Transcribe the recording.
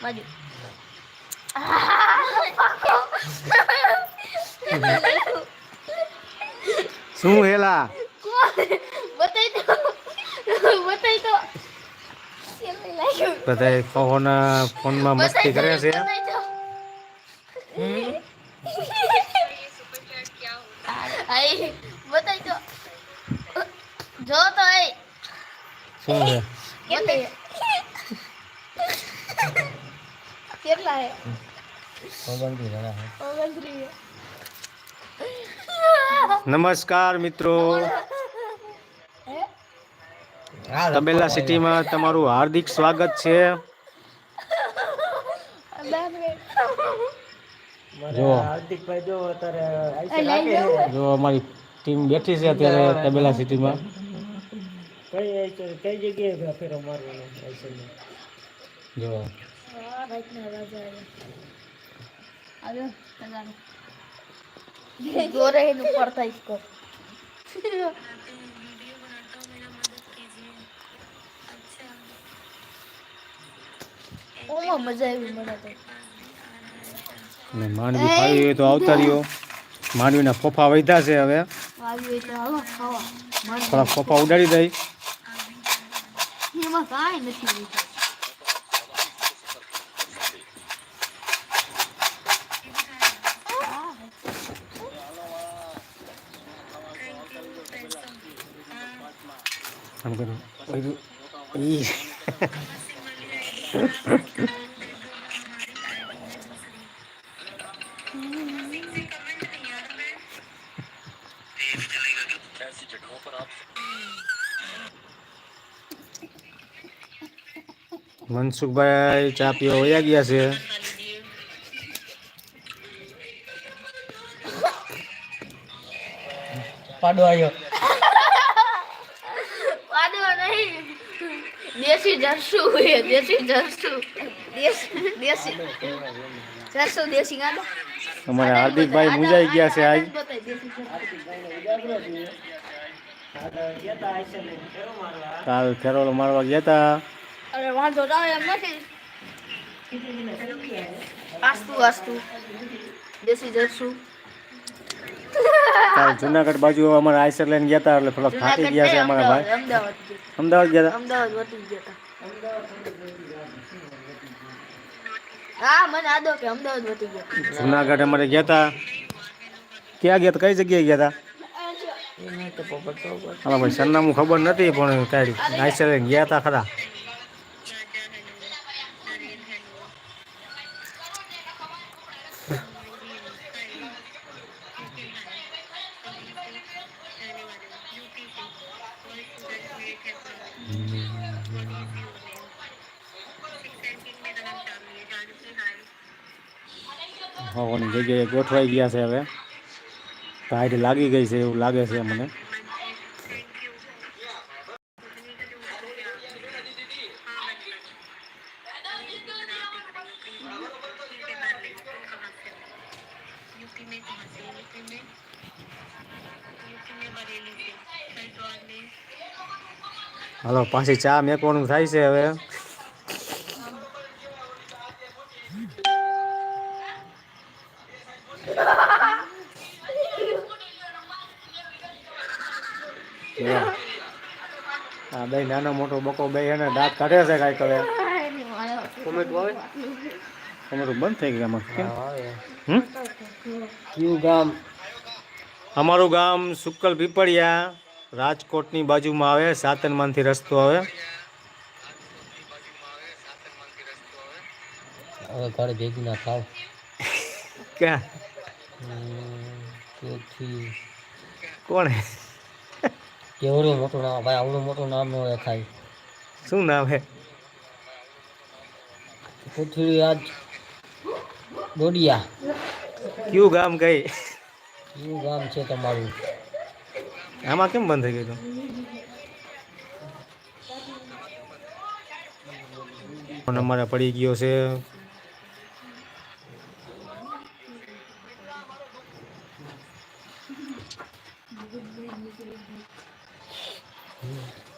બાજુ શું હેલા બતાઈ તો બતાઈ તો કેવું લાગ્યું બધા ફોન ફોનમાં મસ્તી કરે છે બતાઈ તો આઈ બતાઈ તો જો તો એ શું છે કેટલી હે? ઓગણત્રીસ નમસ્કાર મિત્રો. હે? તબેલા સિટીમાં તમારું હાર્દિક સ્વાગત છે. જો હાર્દિકભાઈ અત્યારે જો અમારી ટીમ બેઠી છે અત્યારે તબેલા સિટીમાં. કઈ કઈ જગ્યાએ ફેરો મારવાનો જો અને માંડવી ખાવી હોય તો આવતા રહ્યો માંડવીના ફોફા વધ્યા છે હવે. થોડા ફોફા ઉડાડી દઈ. નથી લીધું આમ કરું ઓય ઈ મનસુખભાઈ ચા પીવા વયા ગયા છે પાડો આવ્યો પાડવા નહીં દેશી જરસું એ દેશી જરસું દેશી દેશી જરસું દેશી ગાડો અમારા હાર્દિકભાઈ મુંજાઈ ગયા છે આજ બતાય દેશી જરસું ગયા આઈસરને ફેરો મારવા કાલ ફેરોલ મારવા ગયા હતા અરે વાંધો ના આવે એમ નથી આસ્તુ આસ્તુ દેશી જરસું કાલ જુનાગઢ બાજુ અમારા આઈસર લઈને ગયા હતા એટલે થોડા થાકી ગયા છે અમારા ભાઈ. અમદાવાદ અમદાવાદ ગયા અમદાવાદ વટી ગયા હતા. હા મને આદો કે અમદાવાદ ગયા હતા. જુનાગઢ અમારે ગયા હતા. ક્યાં ગયા હતા? કઈ જગ્યાએ ગયા હતા? હા ભાઈ સરનામું ખબર નથી પણ કાંઈ આઈસર લઈને ગયા હતા ખરા. હવાની જગ્યાએ ગોઠવાઈ ગયા છે હવે. ટાઈટ લાગી ગઈ છે એવું લાગે છે મને. હાલો પાછી ચા મેકવાનું થાય છે હવે. આ બે નાનો મોટો બકો બે એને દાંત કાઢે છે કાંઈક હવે. અમારું બંધ થઈ ગયું કયું ગામ? અમારું ગામ સુક્કલ પીપળિયા. રાજકોટની બાજુમાં આવે સાતનમાંથી રસ્તો આવે. હવે ઘરે ભેગી ના થાવ. ક્યાં? કોણ? કેવડું મોટું નામ? ભાઈ આવડું મોટું નામ ન હોય ખાય શું નામ હે? પૃથ્વી આજ દોડિયા કયું ગામ કઈ? કયું ગામ છે તમારું? એમાં કેમ બંધ થઈ ગયું ફોન અમારે પડી ગયો છે Mm-hmm.